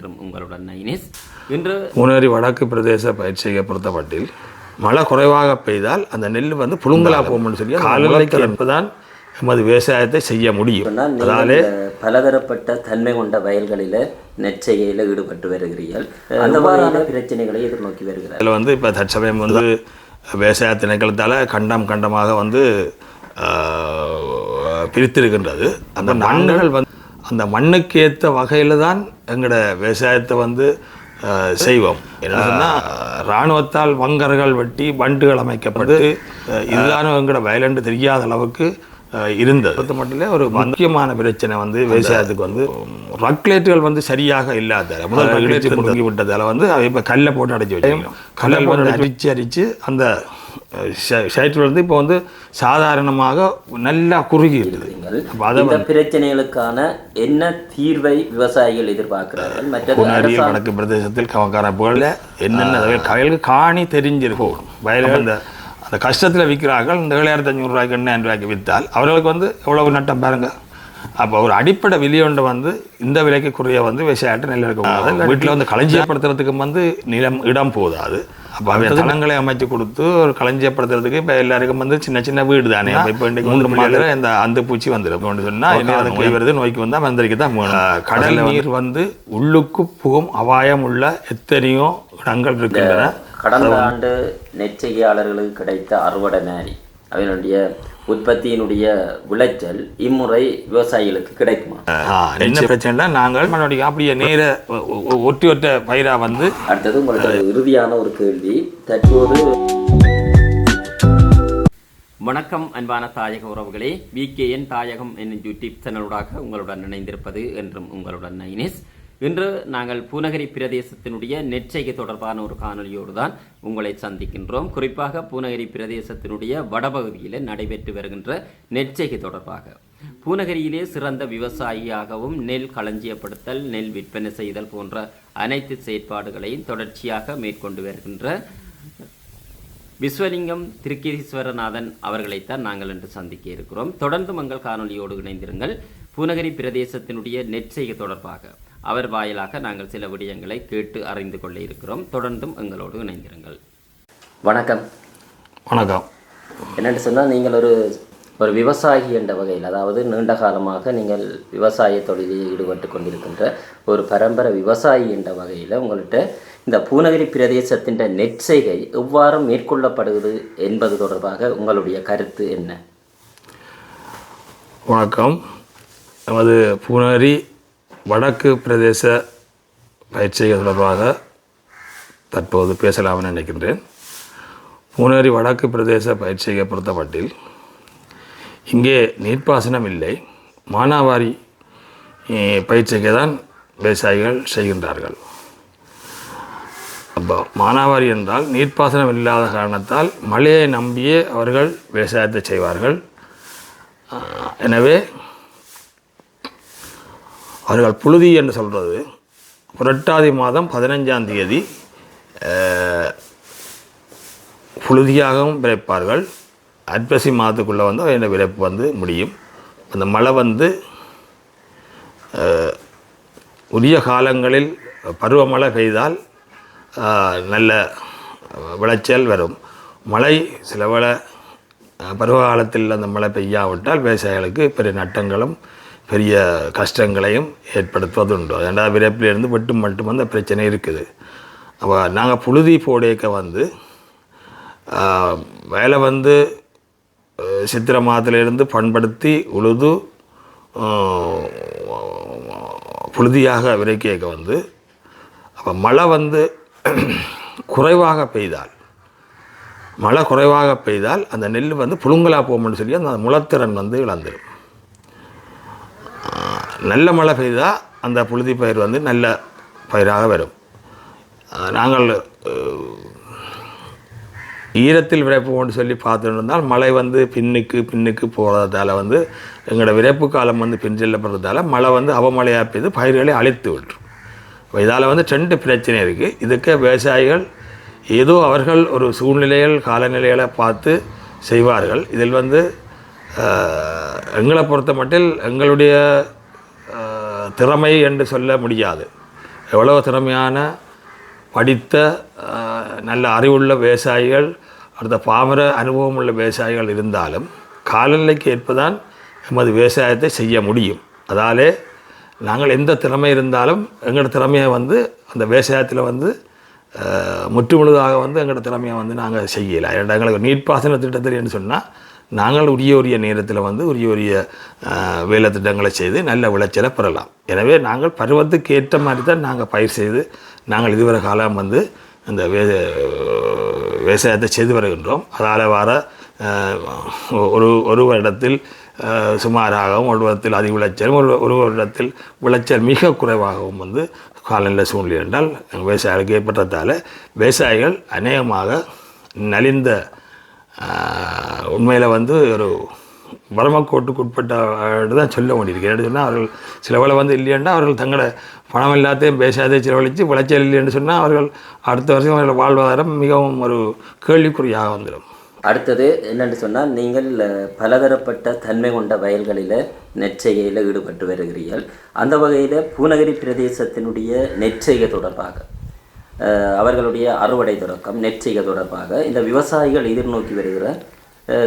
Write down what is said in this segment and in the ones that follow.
என்றும் உங்களுடன் நைனிஸ். இன்று முனேரி வடக்கு பிரதேச பயிற்சியை பொறுத்தமட்டில் மழை குறைவாக பெய்தால் அந்த நெல் வந்து புழுங்கலா போகும்னு சொல்லி காலநிலைக்கு தான் எமது விவசாயத்தை செய்ய முடியும். அதாலே பலதரப்பட்ட தன்மை கொண்ட வயல்களில் நெற்செய்கையில் ஈடுபட்டு வருகிறீர்கள். அந்த மாதிரியான பிரச்சனைகளை எதிர்நோக்கி வருகிறார் அதில் வந்து இப்போ தற்சமயம் வந்து விவசாய திணைக்களத்தால் கண்டம் கண்டமாக வந்து பிரித்திருக்கின்றது. அந்த மண்ணுகள் வந்து அந்த மண்ணுக்கு ஏற்ற வகையில் தான் எங்களோட விவசாயத்தை வந்து செய்வோம். என்ன சொன்னால் இராணுவத்தால் வங்கர்கள் வெட்டி வண்டுகள் அமைக்கப்பட்டு இதுதான் எங்களோட வயலண்டு தெரியாத அளவுக்கு இருந்தது. பொறுத்த மட்டும் ஒரு முக்கியமான பிரச்சனை வந்து விவசாயத்துக்கு வந்து ரக்லேட்டுகள் வந்து சரியாக இல்லாத முதல் முடுங்கி விட்டதால வந்து இப்போ கல்லை போட்டு அடைச்சி வச்சிருக்கோம் கல்லை போட்டு அடிச்சு அந்த வந்து இப்போ வந்து சாதாரணமாக நல்லா குறுகி இருக்குது இந்த பிரச்சனைகளுக்கான என்ன தீர்வை விவசாயிகள் எதிர்பார்க்கிறார்கள்? புனரியில் வடக்கு பிரதேசத்தில் கவக்கார புகழில் என்னென்ன வயலுக்கு காணி தெரிஞ்சிருக்கும் வயலில் அந்த அந்த கஷ்டத்தில் விற்கிறார்கள் இந்த ஏழாயிரத்தி அஞ்சூறு ரூபாய்க்கு எண்ணாயிரம் ரூபாய்க்கு விற்றால் அவர்களுக்கு வந்து எவ்வளவு நட்டம் பாருங்க. அப்போ ஒரு அடிப்படை விலையொன்று வந்து இந்த விலைக்கு குறைய வந்து விவசாயிட்ட நெல் இருக்க முடியாது வீட்டில் வந்து களஞ்சியப்படுத்துறதுக்கு வந்து நிலம் இடம் போதாது. அப்போ தளங்களை அமைத்து கொடுத்து ஒரு களஞ்சியப்படுத்துறதுக்கு இப்போ எல்லாருக்கும் வந்து சின்ன சின்ன வீடு தானே இப்போ இன்றைக்கு மூன்று மாதிரி இந்த அந்த பூச்சி வந்துடும். சொன்னால் என்ன அது நோய் வருது நோய்க்கு வந்தால் மந்திரிக்கு தான். கடல் நீர் வந்து உள்ளுக்கு புகும் அபாயம் உள்ள எத்தனையோ இடங்கள் இருக்கின்றன. கடந்த ஆண்டு நெற்செய்கையாளர்களுக்கு கிடைத்த அறுவடை நாரி அவனுடைய உற்பத்தியினுடைய விளைச்சல் இம்முறை விவசாயிகளுக்கு கிடைக்குமா? என்ன பிரச்சனைனா நாங்கள் மறுபடியும் அப்படியே நேர ஒட்டி ஒட்ட பயிரா வந்து அடுத்தது உங்களுக்கு இறுதியான ஒரு கேள்வி. தற்போது வணக்கம் அன்பான தாயக உறவுகளே. விகேஎன் தாயகம் என்னும் யூடியூப் சேனலூடாக உங்களுடன் இணைந்திருப்பது என்றும் உங்களுடன் நைனிஸ் இன்று நாங்கள் பூநகரி பிரதேசத்தினுடைய நெற்செய்கை தொடர்பான ஒரு காணொலியோடு தான் உங்களை சந்திக்கின்றோம். குறிப்பாக பூநகரி பிரதேசத்தினுடைய வடபகுதியில் நடைபெற்று வருகின்ற நெற்செய்கை தொடர்பாக. பூநகரியிலே சிறந்த விவசாயியாகவும் நெல் களஞ்சியப்படுத்தல் நெல் விற்பனை செய்தல் போன்ற அனைத்து செயற்பாடுகளையும் தொடர்ச்சியாக மேற்கொண்டு வருகின்ற விஸ்வலிங்கம் திருக்கீரீஸ்வரநாதன் அவர்களைத்தான் நாங்கள் இன்று சந்திக்க இருக்கிறோம். தொடர்ந்து மங்கள் காணொலியோடு இணைந்திருங்கள். பூநகரி பிரதேசத்தினுடைய நெற்செய்கை தொடர்பாக. அவர் வாயிலாக நாங்கள் சில விடயங்களை கேட்டு அறிந்து கொள்ள இருக்கிறோம். தொடர்ந்தும் எங்களோடு இணைந்திருங்கள். வணக்கம். வணக்கம். என்னென்னு சொன்னால் நீங்கள் ஒரு ஒரு விவசாயி என்ற வகையில் அதாவது நீண்ட காலமாக நீங்கள் விவசாய தொழிலில் ஈடுபட்டு கொண்டிருக்கின்ற ஒரு பரம்பரை விவசாயி என்ற வகையில் உங்கள்கிட்ட இந்த பூநகரி பிரதேசத்தின் நெற்செய்கை எவ்வாறு மேற்கொள்ளப்படுகிறது என்பது தொடர்பாக உங்களுடைய கருத்து என்ன? வணக்கம். நமது பூனரி வடக்கு பிரதேச பயிற்சிகள் தொடர்பாக தற்போது பேசலாம்னு நினைக்கின்றேன். பூனேரி வடக்கு பிரதேச பயிற்சியை பொறுத்தமட்டில் இங்கே நீர்ப்பாசனம் இல்லை. மானாவாரி பயிற்சிக்கு தான் விவசாயிகள் செய்கின்றார்கள். அப்போ மானாவாரி என்றால் நீர்ப்பாசனம் இல்லாத காரணத்தால் மழையை நம்பியே அவர்கள் விவசாயத்தை செய்வார்கள். எனவே அவர்கள் புழுதி என்று சொல்கிறது புரட்டாதி மாதம் பதினஞ்சாம் தேதி புழுதியாகவும் விளைப்பார்கள் அட்பசி மாதத்துக்குள்ளே வந்து அந்த விளைப்பு வந்து முடியும். அந்த மழை வந்து உரிய காலங்களில் பருவமழை பெய்தால் நல்ல விளைச்சல் வரும். மழை சில வேளை பருவ காலத்தில் அந்த மழை பெய்யாவிட்டால் விவசாயிகளுக்கு பெரிய நட்டங்களும் பெரிய கஷ்டங்களையும் ஏற்படுத்துவதுண்டு. ரெண்டாவது விரைப்பிலிருந்து வெட்டும் மட்டும் அந்த பிரச்சனை இருக்குது. அப்போ நாங்கள் புழுதி போடேக்க வந்து வேலை வந்து சித்திர சித்திரை மாதத்திலிருந்து பண்படுத்தி உழுது புழுதியாக விரைக்கேக்க வந்து அப்போ மழை வந்து குறைவாக பெய்தால் மழை குறைவாக பெய்தால் அந்த நெல் வந்து புழுங்கலா போகும்னு சொல்லி அந்த முளத்திறன் வந்து இழந்துடும் நல்ல மழை பெய்தால் அந்த புழுதி பயிர் வந்து நல்ல பயிராக வரும். நாங்கள் ஈரத்தில் விரைப்பு சொல்லி பார்த்துட்டு இருந்தால் மழை வந்து பின்னுக்கு பின்னுக்கு போகிறதால வந்து எங்களோட விரைப்பு காலம் வந்து பின்செல்லப்படுறதால மழை வந்து அவமழையாக பெய்து பயிர்களை அழித்து விட்டுரும் இப்போ இதால் வந்து ரெண்டு பிரச்சனை இருக்குது இதுக்கு விவசாயிகள் ஏதோ அவர்கள் ஒரு சூழ்நிலைகள் காலநிலைகளை பார்த்து செய்வார்கள். இதில் வந்து எங்களை பொறுத்த மட்டில் எங்களுடைய திறமை என்று சொல்ல முடியாது. எவ்வளோ திறமையான படித்த நல்ல அறிவுள்ள விவசாயிகள் அடுத்த பாமர அனுபவம் உள்ள விவசாயிகள் இருந்தாலும் காலநிலைக்கு ஏற்பதான் எமது விவசாயத்தை செய்ய முடியும். அதாலே நாங்கள் எந்த திறமை இருந்தாலும் எங்களோட திறமையை வந்து அந்த விவசாயத்தில் வந்து முற்றுமுழுதாக வந்து எங்களோட திறமையை வந்து நாங்கள் செய்யலை. எங்களுக்கு நீர்ப்பாசன திட்டத்தில் சொன்னால் நாங்கள் உரிய உரிய நேரத்தில் வந்து உரிய உரிய வேலை திட்டங்களை செய்து நல்ல விளைச்சலை பெறலாம். எனவே நாங்கள் பருவத்துக்கு ஏற்ற மாதிரி தான் நாங்கள் பயிர் செய்து நாங்கள் இதுவரை காலம் வந்து இந்த வே விவசாயத்தை செய்து வருகின்றோம். அதால் வர ஒரு ஒரு வருடத்தில் சுமாராகவும் ஒரு வருடத்தில் அதிக விளைச்சலும் ஒரு ஒரு வருடத்தில் விளைச்சல் மிக குறைவாகவும் வந்து காலநிலை சூழ்நிலை என்றால் விவசாயிகளுக்கு ஏற்பட்டதால் விவசாயிகள் அநேகமாக நலிந்த உண்மையில் வந்து ஒரு வரமக்கோட்டுக்குட்பட்ட தான் சொல்ல வேண்டியிருக்கு. என்ன சொன்னால் அவர்கள் சிலவில் வந்து இல்லையென்றால் அவர்கள் தங்களோட பணம் எல்லாத்தையும் பேசாதே செலவழித்து விளைச்சல் இல்லைன்னு சொன்னால் அவர்கள் அடுத்த வருஷம் அவர்கள் வாழ்வாதாரம் மிகவும் ஒரு கேள்விக்குறியாக வந்துடும் அடுத்தது என்னென்னு சொன்னால் நீங்கள் பலதரப்பட்ட தன்மை கொண்ட வயல்களில் நெற்செய்கையில் ஈடுபட்டு வருகிறீர்கள். அந்த வகையில் பூநகரி பிரதேசத்தினுடைய நெற்செய்கை தொடர்பாக. அவர்களுடைய அறுவடை தொடக்கம் நெற்செய்க தொடர்பாக இந்த விவசாயிகள் எதிர்நோக்கி வருகிற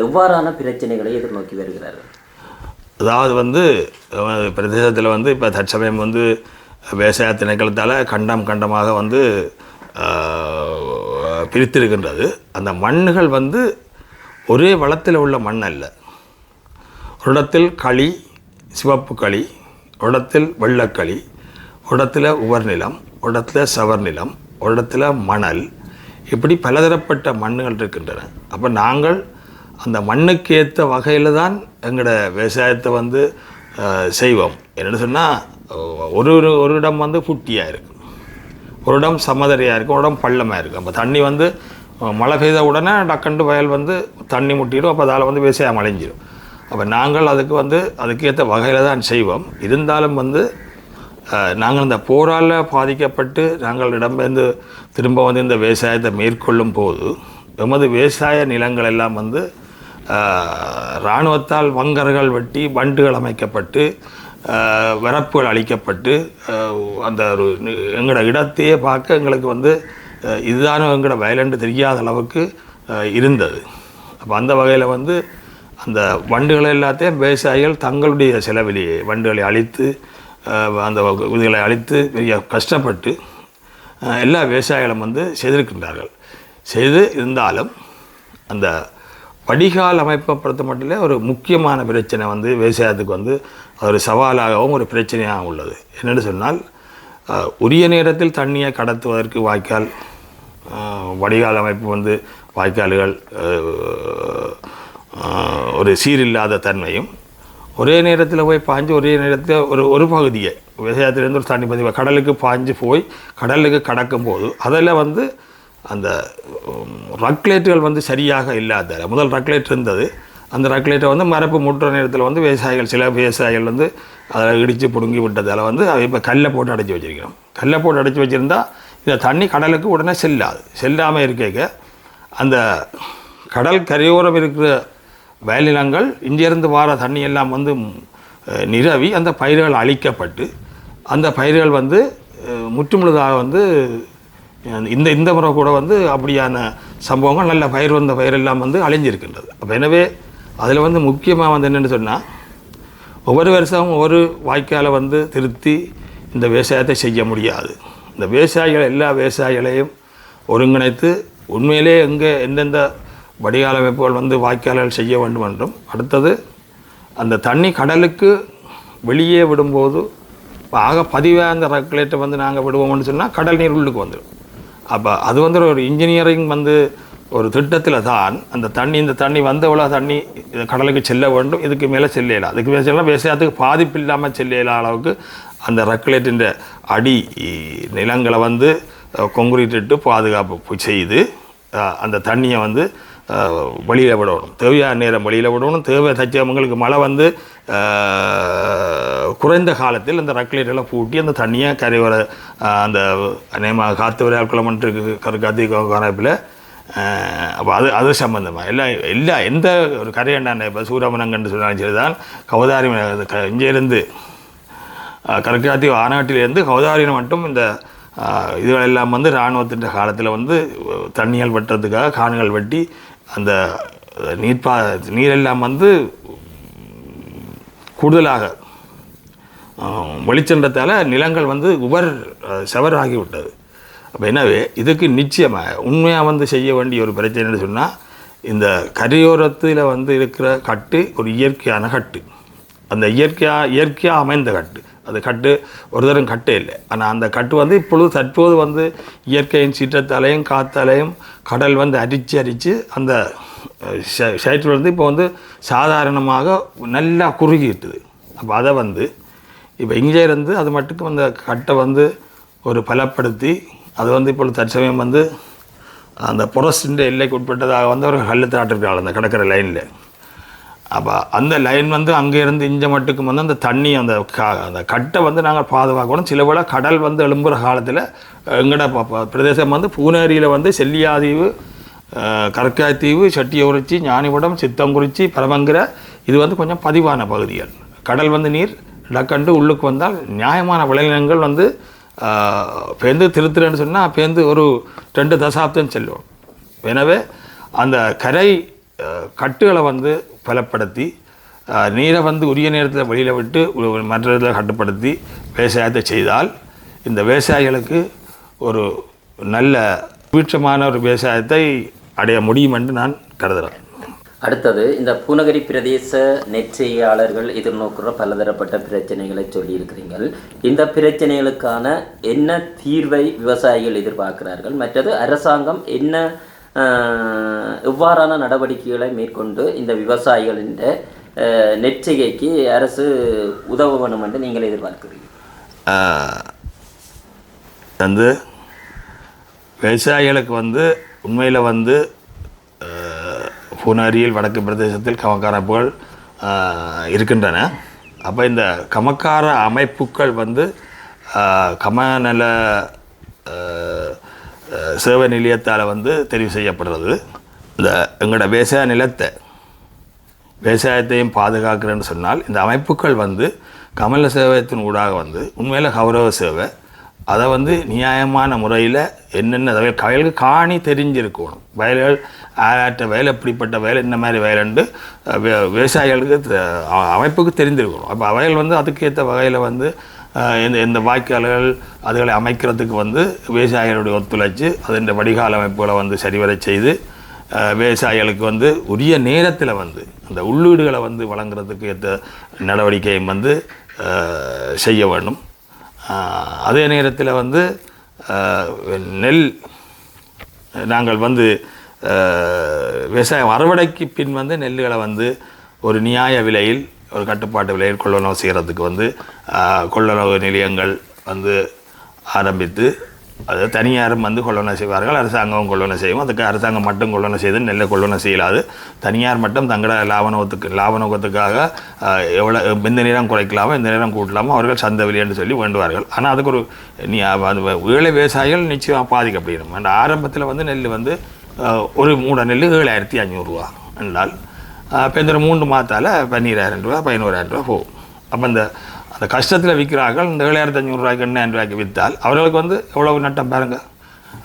இவ்வாறான பிரச்சனைகளை எதிர்நோக்கி வருகிறார்கள். அதாவது வந்து பிரதேசத்தில் வந்து இப்போ தற்சமயம் வந்து விவசாய திணைக்களத்தால் கண்டம் கண்டமாக வந்து பிரித்திருக்கின்றது. அந்த மண்ணுகள் வந்து ஒரே வளத்தில் உள்ள மண் அல்ல. ஒரு இடத்தில் களி சிவப்பு களி ஒரு இடத்தில் வெள்ளக்களி ஒரு இடத்துல உவர்நிலம் ஒரு இடத்துல சவர்நிலம் ஒரு இடத்துல மணல் இப்படி பலதரப்பட்ட மண்ணுகள் இருக்கின்றன. அப்போ நாங்கள் அந்த மண்ணுக்கு ஏற்ற வகையில் தான் எங்களோட விவசாயத்தை வந்து செய்வோம். என்னென்னு சொன்னால் ஒரு ஒரு ஒரு இடம் வந்து புட்டியாக இருக்கும். ஒரு இடம் சமதரையாக இருக்கும் ஒரு இடம் பள்ளமாக இருக்கும். அப்போ தண்ணி வந்து மழை பெய்த உடனே டக்கண்டு வயல் வந்து தண்ணி முட்டிடும் அப்போ அதால் வந்து விவசாயம் அழிஞ்சிடும் அப்போ நாங்கள் அதுக்கு வந்து அதுக்கேற்ற வகையில் தான் செய்வோம். இருந்தாலும் வந்து நாங்கள் இந்த போரால் பாதிக்கப்பட்டு நாங்கள் இடம்பெயர்ந்து திரும்ப வந்து இந்த விவசாயத்தை மேற்கொள்ளும் போது எமது விவசாய நிலங்கள் எல்லாம் வந்து இராணுவத்தால் வங்கர்கள் வெட்டி வண்டுகள் அமைக்கப்பட்டு வரப்புகள் அழிக்கப்பட்டு அந்த ஒரு எங்களோட இடத்தையே பார்க்க எங்களுக்கு வந்து அஹ், எங்களோட வயலண்டு தெரியாத அளவுக்கு இருந்தது. அப்போ அந்த வகையில் வந்து அந்த வண்டுகள் எல்லாத்தையும் விவசாயிகள் தங்களுடைய செலவிலேயே வண்டுகளை அழித்து அந்த இதுகளை அழித்து பெரிய கஷ்டப்பட்டு எல்லா விவசாயிகளும் வந்து செய்திருக்கின்றார்கள். செய்து இருந்தாலும் அந்த வடிகால் அமைப்பை பொறுத்த மட்டும் ஒரு முக்கியமான பிரச்சனை வந்து விவசாயத்துக்கு வந்து ஒரு சவாலாகவும் ஒரு பிரச்சனையாகவும் உள்ளது. என்னென்னு சொன்னால் உரிய நேரத்தில் தண்ணியை கடத்துவதற்கு வாய்க்கால் வடிகால் அமைப்பு வந்து வாய்க்கால்கள் ஒரு சீரில்லாத தன்மையும் ஒரே நேரத்தில் போய் பாஞ்சு ஒரே நேரத்தில் ஒரு ஒரு பகுதியை. விவசாயத்துலேருந்து ஒரு தண்ணி பதிவு. கடலுக்கு பாஞ்சு போய் கடலுக்கு கடக்கும் போது அதில் வந்து அந்த ரக்லேட்டுகள் வந்து சரியாக இல்லாத முதல் ரக்லேட் இருந்தது. அந்த ரக்லேட்டை வந்து மரப்பு முட்டுற நேரத்தில் வந்து விவசாயிகள் சில விவசாயிகள் வந்து அதை இடித்து பிடுங்கி விட்டதால் வந்து அதை இப்போ கல்லை போட்டு அடைச்சி வச்சிருக்கணும் கல்லை போட்டு அடைச்சி வச்சுருந்தா இந்த தண்ணி கடலுக்கு உடனே செல்லாது. செல்லாமல் இருக்க அந்த கடல் கரையோரம் இருக்கிற வயலினங்கள் இங்கிருந்து வார தண்ணி எல்லாம் வந்து நிரவி அந்த பயிர்கள் அழிக்கப்பட்டு அந்த பயிர்கள் வந்து முற்றுமுழுதாக வந்து இந்த இந்த முறை கூட வந்து அப்படியான சம்பவங்கள் நல்ல பயிர் வந்த பயிரெல்லாம் வந்து அழிஞ்சிருக்கின்றது. அப்போ எனவே அதில் வந்து முக்கியமாக வந்து என்னென்னு சொன்னால் ஒவ்வொரு வருஷமும் ஒவ்வொரு வாய்க்காலை வந்து திருத்தி இந்த விவசாயத்தை செய்ய முடியாது. இந்த விவசாயிகள் எல்லா விவசாயிகளையும் ஒருங்கிணைத்து உண்மையிலே எங்கே எந்தெந்த வடிகால் அமைப்புகள் வந்து வாய்க்கால்கள் செய்ய வேண்டும் என்றும் அடுத்தது அந்த தண்ணி கடலுக்கு வெளியே விடும்போது ஆக பதிவாக அந்த ரெகுலேட்டர் வந்து நாங்கள் விடுவோம்னு சொன்னால் கடல் நீர் உள்ளுக்கு வந்துடும் அப்போ அது வந்து ஒரு இன்ஜினியரிங் வந்து ஒரு திட்டத்தில் தான் அந்த தண்ணி இந்த தண்ணி வந்தவளோ தண்ணி இது கடலுக்கு செல்ல வேண்டும் இதுக்கு மேலே செல்லலாம் அதுக்கு மேலே செல்லாம் விவசாயத்துக்கு பாதிப்பு இல்லாமல் செல்லலாம் அளவுக்கு அந்த ரெகுலேட்டின் அடி நிலங்களை வந்து கொங்குரீட் பாதுகாப்பு செய்து அந்த தண்ணியை வந்து வெளியில் விடணும். தேவையான நேரம் வெளியில் விடணும். தேவை தச்சவங்களுக்கு மழை வந்து குறைந்த காலத்தில் அந்த ரக்லேட்டெல்லாம் பூட்டி அந்த தண்ணியை கரையோர வர அந்த அநேகமாக காற்று வரை குளமன்று கருக்காத்தி கரப்பில் அப்போ அது அது சம்மந்தமாக எல்லாம் எல்லா எந்த ஒரு கரையண்டான இப்போ சூரமனங்கன்று சொன்னாலும் சரி தான் கவதாரி இங்கேருந்து கருக்காத்தி ஆனாட்டிலேருந்து கௌதாரியில் மட்டும் இந்த இதுகளெல்லாம் வந்து இராணுவத்தின் காலத்தில் வந்து தண்ணிகள் வெட்டுறதுக்காக காணுகள் வெட்டி அந்த நீர்ப்பா நீரெல்லாம் வந்து கூடுதலாக ஆஹ் நிலங்கள் வந்து உவர் ஆஹ் ஆகிவிட்டது அப்போ எனவே இதுக்கு நிச்சயமாக உண்மையாக வந்து செய்ய வேண்டிய ஒரு பிரச்சனைன்னு சொன்னால் இந்த கரையோரத்தில் வந்து இருக்கிற கட்டு ஒரு இயற்கையான கட்டு. அந்த இயற்கையாக இயற்கையாக அமைந்த கட்டு. அது கட்டு ஒரு தரம் கட்டே இல்லை. ஆனால் அந்த கட்டு வந்து இப்பொழுது தற்போது வந்து இயற்கையின் சீற்றத்தாலையும் காத்தாலையும் கடல் வந்து அரித்து அரித்து அந்த ஷைட்டில் வந்து இப்போ வந்து சாதாரணமாக நல்லா குறுகிட்டுது அப்போ அதை வந்து இப்போ இங்கே இருந்து அது மட்டுக்கும் அந்த கட்டை வந்து ஒரு பலப்படுத்தி அது வந்து இப்பொழுது தற்சமயம் வந்து அந்த புரஸ்டின் எல்லைக்கு உட்பட்டதாக வந்து ஒரு கல்லு தாட்டிருக்காள் அந்த கடற்கரை லைனில் அப்போ அந்த லைன் வந்து அங்கே இருந்து இஞ்ச மட்டுக்கும் வந்து அந்த தண்ணி அந்த க அந்த கட்டை வந்து நாங்கள் பாதுகாக்கணும். சில வேளை கடல் வந்து எழும்புற காலத்தில் எங்கட பிரதேசம் வந்து பூனேரியில் வந்து செல்லியாதீவு அஹ், கற்காய்த்தீவு செட்டியகுறிச்சி ஞானிபுரம் சித்தங்குறிச்சி பரமங்கிற இது வந்து கொஞ்சம் பதிவான பகுதிகள். கடல் வந்து நீர் டக்கண்டு உள்ளுக்கு வந்தால் நியாயமான விளைநிலங்கள் வந்து பேருந்து பேந்து திருத்துறேன்னு சொன்னால் பேந்து ஒரு ரெண்டு தசாப்தம் செல்லும். எனவே அந்த கரை கட்டுகளை வந்து பலப்படுத்தி நீரை வந்து உரிய நேரத்தில் வெளியில் விட்டு ஒரு- மற்ற இடத்துல கட்டுப்படுத்தி விவசாயத்தை செய்தால் இந்த விவசாயிகளுக்கு ஒரு நல்ல சுபீட்சமான ஒரு விவசாயத்தை அடைய முடியும் என்று நான் கருதுகிறேன். அடுத்தது இந்த பூநகரி பிரதேச நெற்செய்யாளர்கள் எதிர்நோக்குற பலதரப்பட்ட பிரச்சனைகளை சொல்லியிருக்கிறீர்கள். இந்த பிரச்சனைகளுக்கான என்ன தீர்வை விவசாயிகள் எதிர்பார்க்கிறார்கள்? மற்றது அரசாங்கம் என்ன இவ்வாறான எவ்வாறான நடவடிக்கைகளை மேற்கொண்டு இந்த விவசாயிகளின் ஆஹ், அரசு உதவ வேணும் என்று நீங்கள் எதிர்பார்க்கிறீங்க வந்து விவசாயிகளுக்கு வந்து உண்மையில் வந்து பூனாரியில் வடக்கு பிரதேசத்தில் கமக்கார புகழ் இருக்கின்றன. அப்போ இந்த கமக்கார அமைப்புகள் வந்து கமநல சேவை நிலையத்தால் வந்து தெரிவு செய்யப்படுறது. இந்த எங்களோட விவசாய நிலத்தை விவசாயத்தையும் பாதுகாக்கிறேன்னு சொன்னால் இந்த அமைப்புகள் வந்து கமல சேவையத்தின் ஊடாக வந்து உண்மையில் கௌரவ சேவை. அதை வந்து நியாயமான முறையில் என்னென்ன வயல் வயலுக்கு காணி தெரிஞ்சிருக்கணும். வயல்கள் ஆராட்ட வயல் எப்படிப்பட்ட வயல் இந்த மாதிரி வயலுண்டு விவசாயிகளுக்கு தெ- அமைப்புக்கு தெரிஞ்சிருக்கணும் அப்போ வயல் வந்து அதுக்கேற்ற வகையில் வந்து இந்த எந்த எந்த வாய்க்கால்கள் அதுகளை அமைக்கிறதுக்கு வந்து விவசாயிகளுடைய ஒத்துழைச்சு அதன் வடிகால் அமைப்புகளை வந்து சரிவர செய்து விவசாயிகளுக்கு வந்து உரிய நேரத்தில் வந்து அந்த உள்ளீடுகளை வந்து வழங்குறதுக்கு ஏற்ற நடவடிக்கையும் வந்து செய்ய வேண்டும். அதே நேரத்தில் வந்து நெல் நாங்கள் வந்து விவசாயம் அறுவடைக்கு பின் வந்து நெல்லுகளை வந்து ஒரு நியாய விலையில் ஒரு கட்டுப்பாட்டு விலையில் கொள்ளளவு செய்கிறதுக்கு வந்து அஹ், கொள்ளளவு நிலையங்கள் வந்து ஆரம்பித்து அது தனியாரும் வந்து கொள்ளணை செய்வார்கள் அரசாங்கம் கொள்ளணை செய்யும். அதுக்கு அரசாங்கம் மட்டும் கொள்ளணை செய்து நெல்லை கொள்ளணை செய்யலாது. தனியார் மட்டும் தங்களோட லாப நோக்கத்துக்கு லாப நோக்கத்துக்காக எவ்வளோ எந்த நேரம் குறைக்கலாமோ எந்த நேரம் கூட்டலாமோ அவர்கள் சந்த விலை என்று சொல்லி வேண்டுவார்கள். ஆனால் அதுக்கு ஒரு நீ ஏழை விவசாயிகள் நிச்சயமாக பாதிக்கப்படும் அந்த ஆரம்பத்தில் வந்து நெல் வந்து ஒரு மூட நெல் ஏழாயிரத்தி அஞ்சூறுரூவா என்றால் இப்போ இந்த மூன்று மாதத்தால் பன்னீராயிரம் ரூபா பதினோராயிரம் ரூபா போகும். அப்போ இந்த அந்த கஷ்டத்தில் விற்கிறார்கள் இந்த ஏழாயிரத்தி அஞ்சூறுரூவாய்க்கு எண்ணாயிரம் ரூபாய்க்கு விற்றால் அவர்களுக்கு வந்து எவ்வளவு நட்டம் பாருங்கள்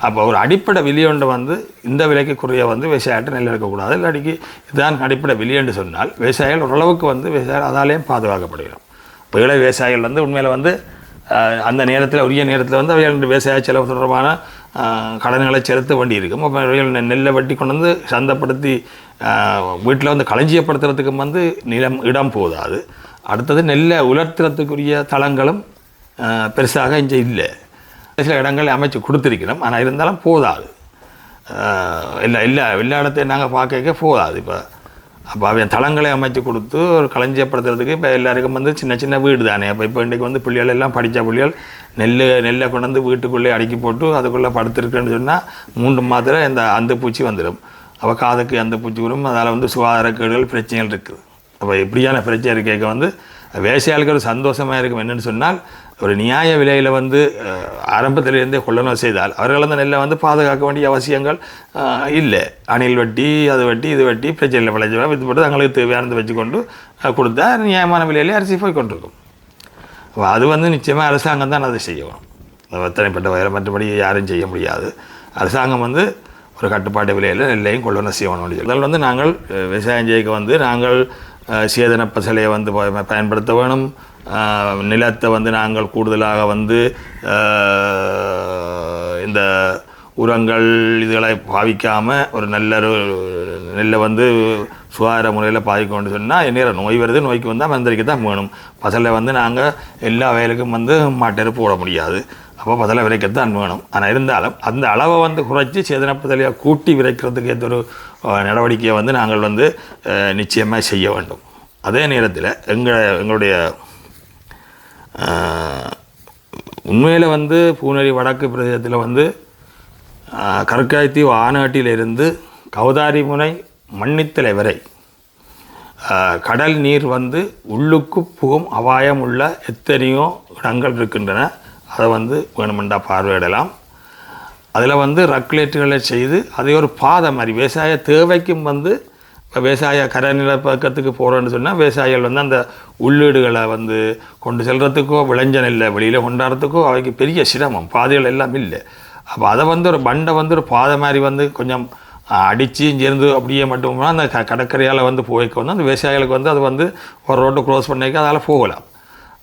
அப்போ ஒரு அடிப்படை விலையொன்று வந்து இந்த விலைக்கு குறைய வந்து விவசாயிட்டு நெல் இருக்கக்கூடாது இல்லாட்டிக்கு இதுதான் அடிப்படை விலையென்று சொன்னால் விவசாயிகள் ஓரளவுக்கு வந்து விவசாயிகள் அதாலேயும் பாதுகாக்கப்படுகிறோம் இப்போ இளை விவசாயிகள் வந்து உண்மையில் வந்து அந்த நேரத்தில் உரிய நேரத்தில் வந்து அவைகள் விவசாய செலவு தொடர்பான கடன்களை செலுத்த வேண்டியிருக்கும் அப்போ அவைகள் நெல்லை வட்டி கொண்டு வந்து சந்தைப்படுத்தி வீட்டில் வந்து களஞ்சியப்படுத்துறதுக்கும் வந்து நிலம் இடம் போதாது. அடுத்தது நெல்லை உலர்த்துறதுக்குரிய தளங்களும் பெருசாக இங்கே இல்லை. சில இடங்களை அமைச்சு கொடுத்துருக்கிறோம். ஆனால் இருந்தாலும் போதாது. இல்லை இல்லை எல்லா இடத்தையும் நாங்கள் பார்க்க போதாது. இப்போ அப்போ அவன் தளங்களை அமைச்சு கொடுத்து ஒரு களஞ்சியப்படுத்துறதுக்கு இப்போ எல்லாருக்கும் வந்து சின்ன சின்ன வீடு தானே அப்போ இப்போ இன்றைக்கு வந்து பிள்ளைகள் எல்லாம் படித்த பிள்ளைகள் நெல் நெல்லை கொண்டு வந்து வீட்டுக்குள்ளே அடுக்கி போட்டு அதுக்குள்ளே படுத்துருக்குன்னு சொன்னால் மூன்று மாத்திரை இந்த அந்த பூச்சி வந்துடும் அப்போ காதுக்கு அந்த பூச்சி வரும். அதால் வந்து சுகாதாரக்கேடுகள் பிரச்சனைகள் இருக்குது. அப்போ இப்படியான பிரச்சனை இருக்க வந்து வேசையாளுக்கு ஒரு சந்தோஷமாக இருக்கும். என்னென்னு சொன்னால் ஒரு நியாய விலையில் வந்து ஆரம்பத்திலிருந்தே கொள்ளணும் செய்தால் அவர்கள் அந்த நெல்லை வந்து பாதுகாக்க வேண்டிய அவசியங்கள் இல்லை. அணில் வெட்டி அது வெட்டி இது வட்டி பிரச்சனையில் விளைச்சி வித்து போட்டு தங்களுக்கு தேவையானது வச்சுக்கொண்டு கொடுத்தா நியாயமான விலையிலே அரிசி போய் கொண்டிருக்கும். அப்ப அது வந்து நிச்சயமாக அரசாங்கம் தான் அதை செய்யணும். எத்தனைப்பட்ட வயலை மற்றபடி யாரும் செய்ய முடியாது. அரசாங்கம் வந்து ஒரு கட்டுப்பாட்டு விலையில் நெல்லையும் கொள்ளணும் செய்யணும் முதல் வந்து நாங்கள் விவசாயம் செய்ய வந்து நாங்கள் சேதன பசலையை வந்து ப- பயன்படுத்த வேணும். நிலத்தை வந்து நாங்கள் கூடுதலாக வந்து இந்த உரங்கள் இதுகளை பாவிக்காமல் ஒரு நல்ல ஒரு நெல்லை வந்து சுகாதார முறையில் பாதிக்கணும்னு சொன்னால் என்ன நோய் வருது நோய்க்கு வந்தால் மந்திரிக்க தான் வேணும். பசலை வந்து நாங்கள் எல்லா வயலுக்கும் வந்து மாட்டெருப்பு போட முடியாது. அப்போ பசலை விதைக்கத்தான் வேணும். ஆனால் இருந்தாலும் அந்த அளவை வந்து குறைச்சி சேதனப்பதலையாக கூட்டி விதைக்கிறதுக்கு ஏற்ற ஒரு நடவடிக்கையை வந்து நாங்கள் வந்து நிச்சயமாக செய்ய வேண்டும். அதே நேரத்தில் எங்கள் எங்களுடைய உண்மையில் வந்து பூனரி வடக்கு பிரதேசத்தில் வந்து ஆஹ், கற்காய்த்தீவு ஆனாட்டிலிருந்து கௌதாரி முனை மன்னித்தலை வரை கடல் நீர் வந்து உள்ளுக்கு புகும் அபாயம் உள்ள எத்தனையோ இடங்கள் இருக்கின்றன. அதை வந்து வேணுமெண்டா பார்வையிடலாம். அதில் வந்து ரக்லேட்டுகளை செய்து அதை ஒரு பாதை மாதிரி விவசாய தேவைக்கும் வந்து இப்போ விவசாய கரைநில பக்கத்துக்கு போகிறோன்னு சொன்னால் விவசாயிகள் வந்து அந்த உள்ளீடுகளை வந்து கொண்டு செல்கிறதுக்கோ விளைஞ்சல் இல்லை வெளியில் கொண்டாடுறதுக்கோ அவைக்கு பெரிய சிரமம். பாதைகள் எல்லாம் இல்லை. அப்போ அதை வந்து ஒரு பண்டை வந்து ஒரு பாதை மாதிரி வந்து கொஞ்சம் அடித்து இங்கேருந்து அப்படியே மட்டும் அந்த க கடற்கரையால் வந்து போய்க்க வந்து அந்த விவசாயிகளுக்கு வந்து அது வந்து ஒரு ரோட்டை க்ளோஸ் பண்ணிக்க அதால் போகலாம்.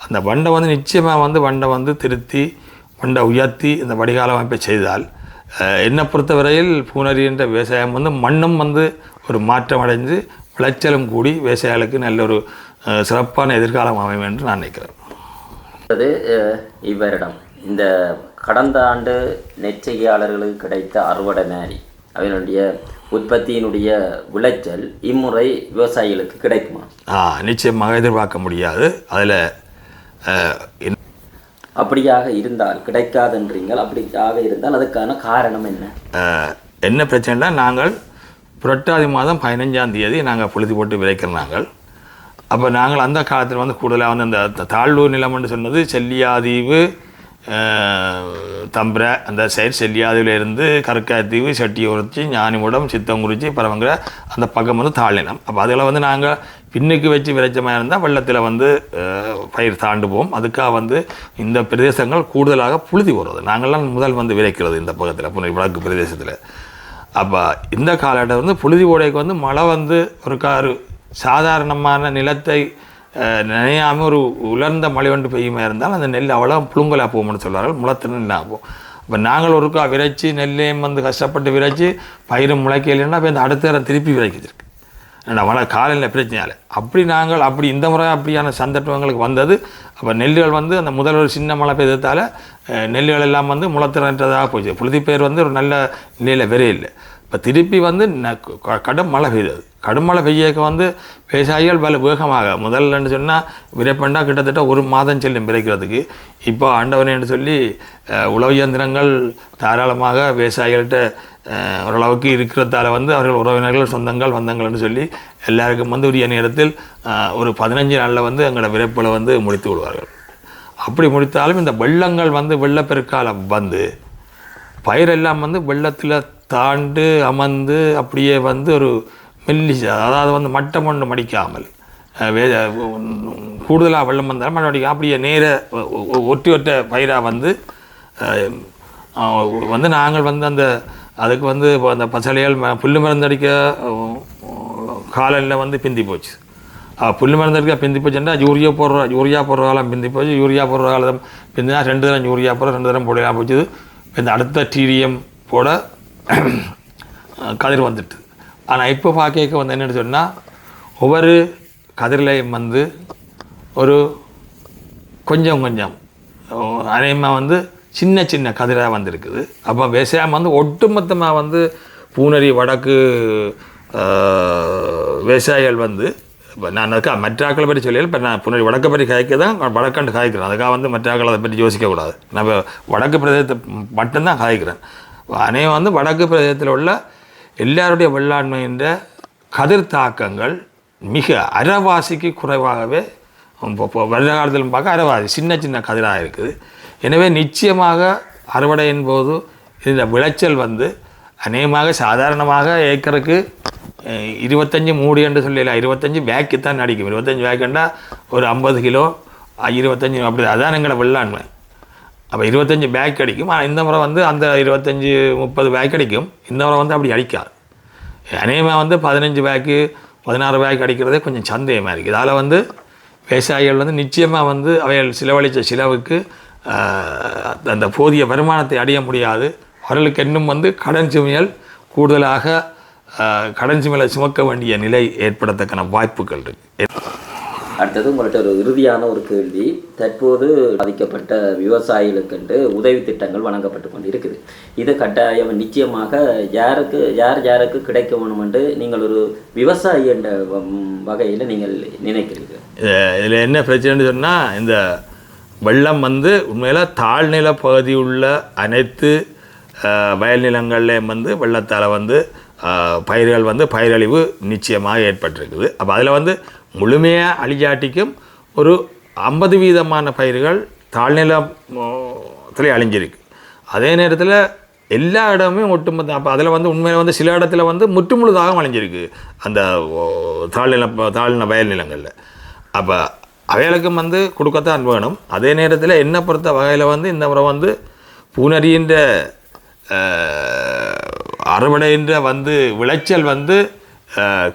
அந்த வண்டை வந்து நிச்சயமாக வந்து வண்டை வந்து திருத்தி வண்டை உயர்த்தி இந்த வடிகால அமைப்பை செய்தால் என்னை பொறுத்தவரையில் பூனரி என்ற விவசாயம் வந்து மண்ணும் வந்து ஒரு மாற்றம் அடைந்து விளைச்சலும் கூடி விவசாயிகளுக்கு நல்ல ஒரு சிறப்பான எதிர்காலம் அமையும் என்று நான் நினைக்கிறேன். அது இவ்வருடம். இந்த கடந்த ஆண்டு நெற்செய்கையாளர்களுக்கு கிடைத்த அறுவடை நாரி அவனுடைய உற்பத்தியினுடைய விளைச்சல் இம்முறை விவசாயிகளுக்கு கிடைக்குமா? ஆ, நிச்சயமாக எதிர்பார்க்க முடியாது. அதில் அப்படியாக இருந்தால் கிடைக்காதுன்றீங்கள். அப்படியாக இருந்தால் அதுக்கான காரணம் என்ன? என்ன பிரச்சனைனா நாங்கள் புரட்டாதி மாதம் பதினஞ்சாம் தேதி நாங்கள் புழுதி போட்டு விதைக்கிறோம் நாங்கள். அப்போ நாங்கள் அந்த காலத்தில் வந்து கூடுதலாக வந்து அந்த தாழ்வூர் நிலம்னு சொன்னது செல்லியாதீவு தம்பரை அந்த சைடு செல்லியாதீவிலேருந்து கற்காத்தீவு செட்டியூர்ச்சி ஞானிமுடம் சித்தங்குறிச்சி பரவங்கிற அந்த பக்கம் வந்து தாழ்நிலம். அப்போ அதில் வந்து நாங்கள் பின்னுக்கு வச்சு விளைச்சமாக இருந்தால் வெள்ளத்தில் வந்து பயிர் தாண்டு போவோம் அதுக்காக வந்து இந்த பிரதேசங்கள் கூடுதலாக புழுதி போடுறது நாங்கள்லாம் முதல் வந்து விளைக்கிறது இந்த பக்கத்தில் புனை வடக்கு பிரதேசத்தில். அப்போ இந்த காலகட்டம் வந்து புழுதி ஓடைக்கு வந்து மழை வந்து ஒரு காரு சாதாரணமான நிலத்தை நினையாமல் ஒரு உலர்ந்த மழை ஒன்று பெய்யுமா இருந்தால் அந்த நெல் அவ்வளோ புழுங்கலாக போகும்னு சொல்வார்கள் முளத்தின நெல் ஆகும் இப்போ நாங்கள் ஒருக்கா விரைச்சி நெல்லையும் வந்து கஷ்டப்பட்டு விரைச்சி பயிரும் முளைக்கலைன்னா இப்போ இந்த அடுத்த திருப்பி விதைக்கிருக்கு ஏன்னா மழை காலையில் பிரச்சனையால். அப்படி நாங்கள் அப்படி இந்த முறை அப்படியான சந்தர்ப்பங்களுக்கு வந்தது. அப்போ நெல்லுகள் வந்து அந்த முதல் ஒரு சின்ன மழை பெய்ததால் நெல்லுகள் எல்லாம் வந்து முளத்திறன்றதாக போச்சு. புழுதி பயிர் வந்து ஒரு நல்ல நிலையில் விரையில்லை இப்போ திருப்பி வந்து க- கடும் மழை பெய்தது. கடுமழை பெய்யக்க வந்து விவசாயிகள் பல வேகமாக. முதல்லன்னு சொன்னால் விரைப்பண்டா கிட்டத்தட்ட ஒரு மாதம் செல்லும் விதைக்கிறதுக்கு இப்போ ஆண்டவனேன்னு சொல்லி உழவு இயந்திரங்கள் தாராளமாக விவசாயிகள்கிட்ட ஓரளவுக்கு இருக்கிறதால வந்து அவர்கள் உறவினர்கள் சொந்தங்கள் வந்தங்கள்னு சொல்லி எல்லாருக்கும் வந்து உரிய நேரத்தில் ஒரு பதினஞ்சு நாளில் வந்து எங்களோட விரைப்பில் வந்து முடித்து விடுவார்கள். அப்படி முடித்தாலும் இந்த வெள்ளங்கள் வந்து வெள்ளப்பெருக்காலம் வந்து பயிரெல்லாம் வந்து வெள்ளத்தில் தாண்டு அமர்ந்து அப்படியே வந்து ஒரு மெல்லிசா அதாவது வந்து மட்டம் ஒன்று மடிக்காமல் வே கூடுதலாக வெள்ளம் வந்தாலும் மண் அப்படியே நேர ஒட்டி ஒட்ட பயிராக வந்து வந்து நாங்கள் வந்து அந்த அதுக்கு வந்து இப்போ அந்த பசலைகள் ம- மருந்தடிக்க காலையில் வந்து பிந்தி போச்சு. புல் மருந்தடிக்க பிந்தி போச்சுன்னா யூரியா போடுற யூரியா போடுற காலம் பிந்தி போச்சு. யூரியா போடுற காலம் பிந்தினா ரெண்டு தரம் யூரியா போட ரெண்டு தரம் போடலாம் போச்சு இந்த அடுத்த டிடிஎம் போட கதிர் வந்துட்டு. ஆனால் இப்போ பார்க்க வந்து என்னென்னு சொன்னால் ஒவ்வொரு கதிர்லையும் வந்து ஒரு கொஞ்சம் கொஞ்சம். அநேகமாக வந்து சின்ன சின்ன கதிராக வந்திருக்குது. அப்போ விவசாயம் வந்து ஒட்டுமொத்தமாக வந்து பூனரி வடக்கு விவசாயிகள் வந்து இப்போ நான் அதுக்காக மற்றாக்களை பற்றி சொல்லல இப்போ நான் புனரி வடக்கை பற்றி காய்க்க தான் வடக்கண்டு காய்க்கிறேன் அதுக்காக வந்து மற்றாக்களை அதை பற்றி யோசிக்கக்கூடாது நம்ம வடக்கு பிரதேசத்தை மட்டும்தான் காய்க்கிறேன் அநேகம் வந்து வடக்கு பிரதேசத்தில் உள்ள எல்லாருடைய வெள்ளாண்மை என்ற கதிர் தாக்கங்கள் மிக அறவாசிக்கு குறைவாகவே இப்போ வருட காலத்திலும் பார்க்க அறவாசி சின்ன சின்ன கதிராக இருக்குது. எனவே நிச்சயமாக அறுவடையின் போது இந்த விளைச்சல் வந்து அநேகமாக சாதாரணமாக ஏக்கருக்கு இருபத்தஞ்சி இருபத்தஞ்சு மூடி என்று சொல்லல இருபத்தஞ்சி பேக்கு தான் அடிக்கும். இருபத்தஞ்சி பேக்குண்டா ஒரு ஐம்பது கிலோ இருபத்தஞ்சி இருபத்தஞ்சு அப்படி அதான் எங்களோட வெள்ளாண்மை. அப்போ இருபத்தஞ்சி பேக் அடிக்கும். ஆனால் இந்த முறை வந்து அந்த இருபத்தஞ்சி முப்பது பேக் அடிக்கும். இந்த முறை வந்து அப்படி அடிக்காது. அநேகமாக வந்து பதினஞ்சு பேக்கு பதினாறு பேக் அடிக்கிறதே கொஞ்சம் சந்தேகமாக இருக்குது இதால் வந்து விவசாயிகள் வந்து நிச்சயமாக வந்து அவைகள் செலவழித்த செலவுக்கு அந்த போதிய வருமானத்தை அடைய முடியாது. அவர்களுக்கு இன்னும் வந்து கடன் சுமையல் கூடுதலாக கடன் சுமையலை சுமக்க வேண்டிய நிலை ஏற்படத்தக்கான வாய்ப்புகள் இருக்குது அடுத்தது உங்கள்கிட்ட ஒரு இறுதியான ஒரு கேள்வி. தற்போது பாதிக்கப்பட்ட விவசாயிகளுக்கென்று உதவி திட்டங்கள் வழங்கப்பட்டு கொண்டு இருக்குது இது கட்டாயம் நிச்சயமாக யாருக்கு யார் யாருக்கு கிடைக்க வேணும் என்று நீங்கள் ஒரு விவசாயி என்ற வகையில் நீங்கள் நினைக்கிறீர்கள். இதில் என்ன பிரச்சனைன்னு சொன்னால் இந்த வெள்ளம் வந்து உண்மையில் தாழ்நில பகுதி உள்ள அனைத்து வயல் நிலங்கள்லேயும் வந்து வெள்ளத்தால் வந்து பயிர்கள் வந்து பயிரழிவு நிச்சயமாக ஏற்பட்டிருக்குது. அப்போ அதில் வந்து முழுமையாக அழிஞ்சாட்டிக்கும் ஒரு ஐம்பது வீதமான பயிர்கள் தாழ்நிலத்தில் அழிஞ்சிருக்கு. அதே நேரத்தில் எல்லா இடமுமே ஒட்டுமொத்த அப்போ அதில் வந்து உண்மையில் வந்து சில இடத்துல வந்து முற்றுமுழுதாக அழிஞ்சிருக்கு. அந்த ஓ, தாழ்நில தாழ்நில வயல் நிலங்களில். அப்போ அவைகளுக்கும் வந்து கொடுக்கத்தான் வேணும். அதே நேரத்தில் என்ன பொறுத்த வகையில் வந்து இந்த முறை வந்து பூனரின்ற அறுவடைன்ற வந்து விளைச்சல் வந்து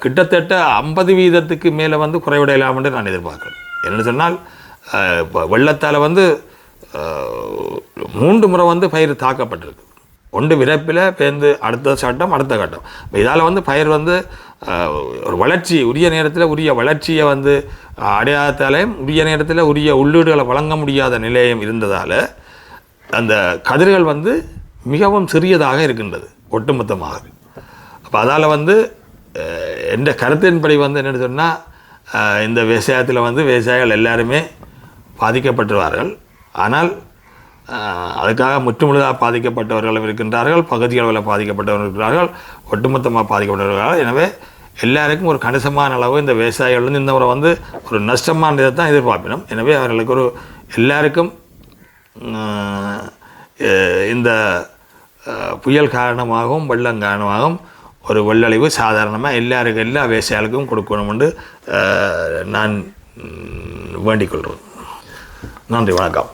கிட்டத்தட்ட ஐம்பது வீதத்துக்கு மேலே வந்து குறைவடையலாம் என்று நான் எதிர்பார்க்குறேன். என்னென்னு சொன்னால் இப்போ வெள்ளத்தால் வந்து மூன்று முறை வந்து பயிர் தாக்கப்பட்டிருக்கு. ஒன்று விரைப்பில் பேர்ந்து அடுத்த சட்டம் அடுத்த கட்டம். இப்போ இதால் வந்து பயிர் வந்து ஒரு வளர்ச்சி உரிய நேரத்தில் உரிய வளர்ச்சியை வந்து அடையாதத்தாலேயும் உரிய நேரத்தில் உரிய உள்ளீடுகளை வழங்க முடியாத நிலையம் இருந்ததால் அந்த கதிர்கள் வந்து மிகவும் சிறியதாக இருக்கின்றது ஒட்டுமொத்தமாக அப்போ அதால் வந்து என்ற கருத்தின்படி வந்து என்னென்னு சொன்னால் இந்த விவசாயத்தில் வந்து விவசாயிகள் எல்லாருமே பாதிக்கப்பட்டுவார்கள். ஆனால் அதுக்காக முற்றுமுழுதாக பாதிக்கப்பட்டவர்களும் இருக்கின்றார்கள் பகுதி அளவில் பாதிக்கப்பட்டவர்கள் இருக்கிறார்கள் ஒட்டுமொத்தமாக பாதிக்கப்பட்டவர்கள் எனவே எல்லாருக்கும் ஒரு கணிசமான அளவு இந்த விவசாயிகள் வந்து இந்த முறை வந்து ஒரு நஷ்டமான இதை தான் எதிர்பார்ப்பினோம். எனவே அவர்களுக்கு ஒரு எல்லாருக்கும் இந்த புயல் காரணமாகவும் வெள்ளம் காரணமாகவும் ஒரு வெள்ளழிவு சாதாரணமாக எல்லாருக்கும் எல்லா வேசையாளுக்கும் கொடுக்கணும் என்று நான் வேண்டிக் கொள்கிறேன். நன்றி வணக்கம்.